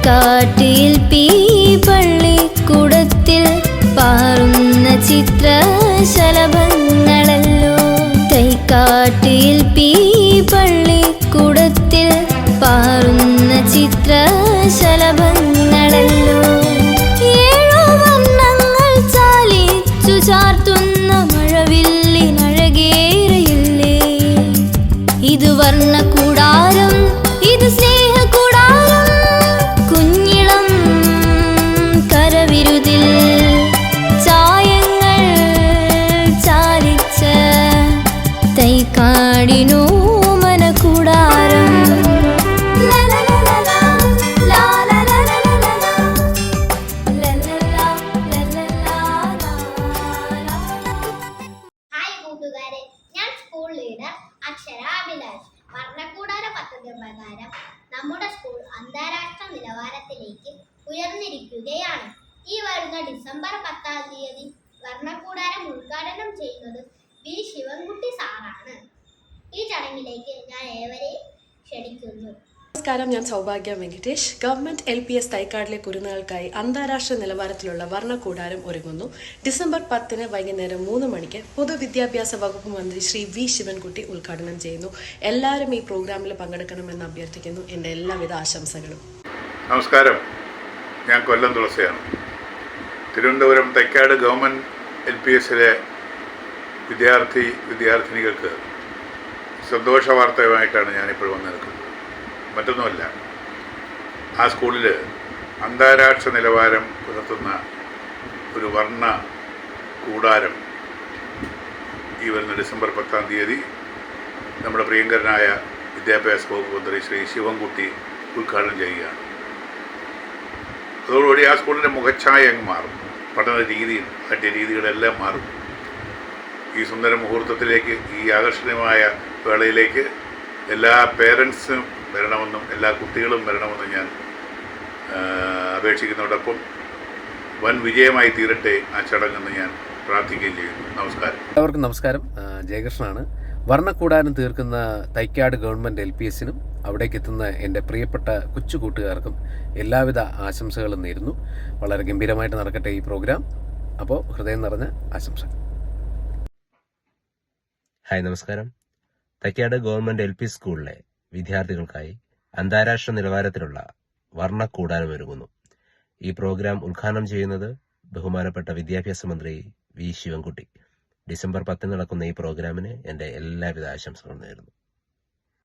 തൈക്കാട്ടിൽ P പള്ളിക്കൂടത്തിൽ പാറുന്ന ചിത്രശലഭങ്ങളല്ലോ. തൈക്കാട്ടിൽ പീ പള്ളിക്കൂടത്തിൽ പാറുന്ന ചിത്രശലഭങ്ങളല്ലോ. അഭിലാഷ്. വർണക്കൂടാര പദ്ധതി പ്രകാരം നമ്മുടെ സ്കൂൾ അന്താരാഷ്ട്ര നിലവാരത്തിലേക്ക് ഉയർന്നിരിക്കുകയാണ്. ഈ വരുന്ന ഡിസംബർ പത്താം തീയതി വർണക്കൂടാരം ഉദ്ഘാടനം ചെയ്യുന്നത് വി ശിവൻകുട്ടി സാറാണ്. ഈ ചടങ്ങിലേക്ക് ഞാൻ ഏവരെയും ക്ഷണിക്കുന്നു. നമസ്കാരം ഞാൻ Saubhagya Venkitesh. Government L P S തൈക്കാടിലെ കുരുന്നുകൾക്കായി അന്താരാഷ്ട്ര നിലവാരത്തിലുള്ള വർണക്കൂടാരം ഒരുങ്ങുന്നു. ഡിസംബർ പത്തിന് വൈകുന്നേരം മൂന്ന് മണിക്ക് പൊതുവിദ്യാഭ്യാസ വകുപ്പ് മന്ത്രി ശ്രീ വി ശിവൻകുട്ടി ഉദ്ഘാടനം ചെയ്യുന്നു. എല്ലാവരും ഈ പ്രോഗ്രാമിൽ പങ്കെടുക്കണമെന്ന് അഭ്യർത്ഥിക്കുന്നു. എന്റെ എല്ലാവിധ ആശംസകളും. നമസ്കാരം. ഞാൻ Kollam തുളസിയാണ്. Thiruvananthapuram Thycaud government L P എസിലെ വിദ്യാർത്ഥി വിദ്യാർത്ഥിനികൾക്ക് സന്തോഷ വാർത്തയുമായിട്ടാണ് ഞാനിപ്പോൾ വന്നു നിൽക്കുന്നത് മറ്റൊന്നുമല്ല ആ സ്കൂളിൽ അന്താരാഷ്ട്ര നിലവാരം പുലർത്തുന്ന ഒരു വർണ കൂടാരം ഈ വരുന്ന ഡിസംബർ പത്താം തീയതി നമ്മുടെ പ്രിയങ്കരനായ വിദ്യാഭ്യാസ വകുപ്പ് മന്ത്രി ശ്രീ ശിവൻകുട്ടി ഉദ്ഘാടനം ചെയ്യുകയാണ്. അതോടുകൂടി ആ സ്കൂളിന്റെ മുഖച്ഛായ അങ്ങ് മാറും. പഠന രീതിയും മറ്റ് രീതികളെല്ലാം മാറും. ഈ സുന്ദര മുഹൂർത്തത്തിലേക്ക് ഈ ആകർഷണീയമായ വേളയിലേക്ക് എല്ലാ പേരൻസും വരണമെന്നും എല്ലാ കുട്ടികളും വരണമെന്നും ഞാൻ അപേക്ഷിക്കുന്നതോടൊപ്പം വൻ വിജയമായി തീരട്ടെ ആ ചടങ്ങെന്ന് ഞാൻ പ്രാർത്ഥിക്കുകയും ചെയ്യുന്നു. നമസ്കാരം. എല്ലാവർക്കും നമസ്കാരം. ജയകൃഷ്ണനാണ്. വർണക്കൂടാരം തീർക്കുന്ന തൈക്കാട് ഗവൺമെന്റ് എൽ പി എസിനും അവിടേക്ക് എത്തുന്ന എന്റെ പ്രിയപ്പെട്ട കൊച്ചു കൂട്ടുകാർക്കും എല്ലാവിധ ആശംസകളും നേരുന്നു. വളരെ ഗംഭീരമായിട്ട് നടക്കട്ടെ ഈ പ്രോഗ്രാം. അപ്പോൾ ഹൃദയം നിറഞ്ഞ ആശംസകൾ. ഹായ് നമസ്കാരം. തക്കാട് ഗവൺമെന്റ് എൽ പി സ്കൂളിലെ വിദ്യാർത്ഥികൾക്കായി അന്താരാഷ്ട്ര നിലവാരത്തിലുള്ള വർണ കൂടാനമൊരുങ്ങുന്നു ഈ പ്രോഗ്രാം ഉദ്ഘാടനം ചെയ്യുന്നത് ബഹുമാനപ്പെട്ട വിദ്യാഭ്യാസ മന്ത്രി വി ശിവൻകുട്ടി. ഡിസംബർ പത്തിന് നടക്കുന്ന ഈ പ്രോഗ്രാമിന് എന്റെ എല്ലാവിധ ആശംസകളും നേരുന്നു.